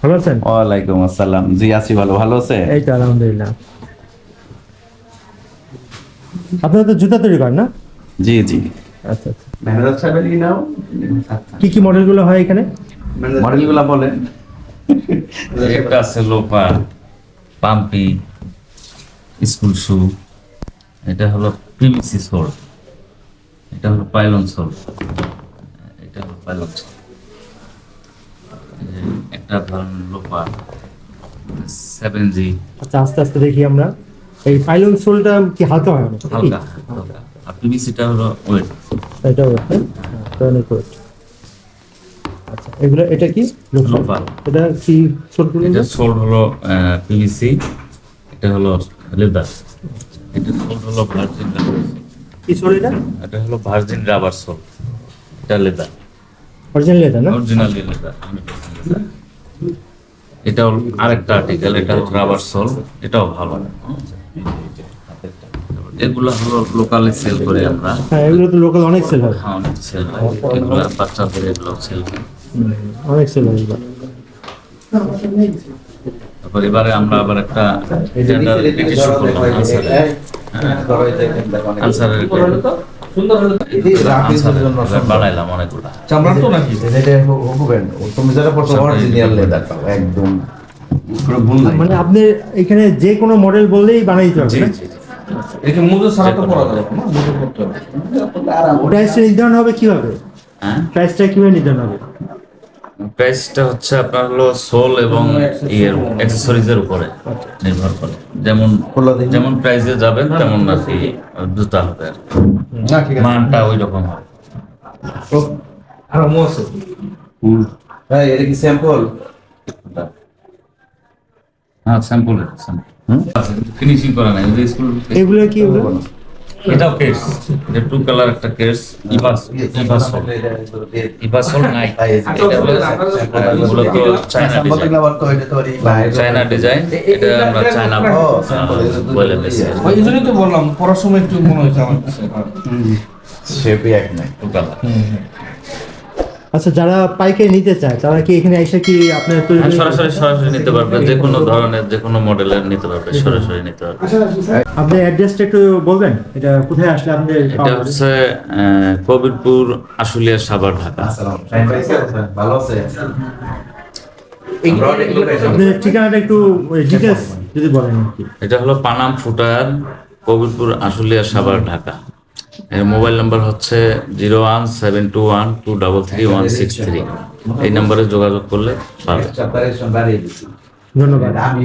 ভালো আছেন? ওয়ালাইকুম আসসালাম। জি আছি ভালো। ভালো আছে এই তো আলহামদুলিল্লাহ। আপনারা তো জুতা তৈরি করেন না? জি জি। আচ্ছা আচ্ছা। কি কি মডেলগুলো হয় এখানে? মডেলগুলো বলেন। একটা আছে লোপা পাম্পি স্কুল শু। এটা হলো পিভিসি সোল এটা হলো পাইলন সোল এটা হলো পাইলন সোল একটা ধরুন লোপা সেভেন জি আচ্ছা আস্তে আস্তে দেখি আমরা। এই পাইলন সোলটা কি হালকা হয় অনেক হালকা হালকা। আর পিভিসিটা হলো ওয়েট এটা হচ্ছে অনেক ওয়েট আচ্ছা এগুলো এটা কি? লোফার। এটা কি সোল করুন এটা সোল হলো পিভিসি এটা হলো লেদার এটা সোল হলো ভার্জিন রাবার কি সোল এটা? এটা হলো ভার্জিন রাবার সোল এটা লেদার অরিজিনাল এটা না? অরিজিনাল লেদার এটা হলো আরেকটা আর্টিকেল এটা রাবার সোল এটাও ভালো। এগুলো হলো লোকালে সেল করে আমরা। হ্যাঁ এগুলো তো লোকাল অনেক সেল হয়। হ্যাঁ অনেক সেল হয়। এগুলো বাচ্চাদের এগুলো সেল হয়। অনেক সেল হয় এগুলো। তারপর এবারে আমরা আবার একটা জেন্ডার ইস্যু করলাম আনসারের আনসারের আনসারের বানাইলাম অনেকগুলা। তুমি যেটা পড়ছো অরিজিনাল লেদার একদম। পুরো ভুল নাই মানে আপনি এখানে যে কোনো মডেল বললেই বানিয়ে দিতে পারবেন এটা মুজো ছাড়া তো পড়া যাবে না মুজো পড়তে হবে। প্রাইসটা নির্ধারণ হবে কীভাবে? হ্যাঁ? প্রাইসটা কীভাবে নির্ধারণ হবে? প্রাইসটা হচ্ছে আপনার হলো সোল এবং ইয়ের অ্যাক্সেসরিজ এর উপরে নির্ভর করে। যেমন যেমন প্রাইসে যাবেন তেমন আর কি জুতা হবে আর না ঠিক আছে। মানটা ওই রকম হবে আর মোসো। হ্যাঁ এটা কি স্যাম্পল হ্যাঁ স্যাম্পল ফিনিশিং করা নাই। ওই স্কুল এগুলো কি এগুলো? এটাও কেস এটা টু কালার একটা কেস ইবাস ইবাসল ইবাসল নাই এটা হলো এগুলো তো চায়না ডিজাইন চায়না ডিজাইন এটা আমরা চায়না বলে বেশি ওই জন্যই তো বললাম পড়ার সময় একটু মনে হয়েছে আমার শেপই এক নাই। টু কালার আচ্ছা যারা পাইকারি নিতে চায় তারা কি এখানে এসে কি আপনার তৈরি হ্যাঁ, সরাসরি সরাসরি নিতে পারবে যে কোনো ধরনের যে কোনো মডেলের নিতে পারবে সরাসরি নিতে পারবে। আপনার অ্যাড্রেসটা একটু বলবেন? এটা কোথায় আসলে আপনাদের এটা হচ্ছে আহ, কবিরপুর আশুলিয়া সাভার ঢাকা। ভালো আছে আপনাদের ঠিকানাটা একটু ডিটেলস যদি বলেন এটা হলো পানাম ফুটার কবিরপুর আশুলিয়া সাভার ঢাকা। মোবাইল নাম্বার হচ্ছে zero one seven two one two double three one six three. এই নাম্বারে যোগাযোগ করলে পাবে। ধন্যবাদ। আমি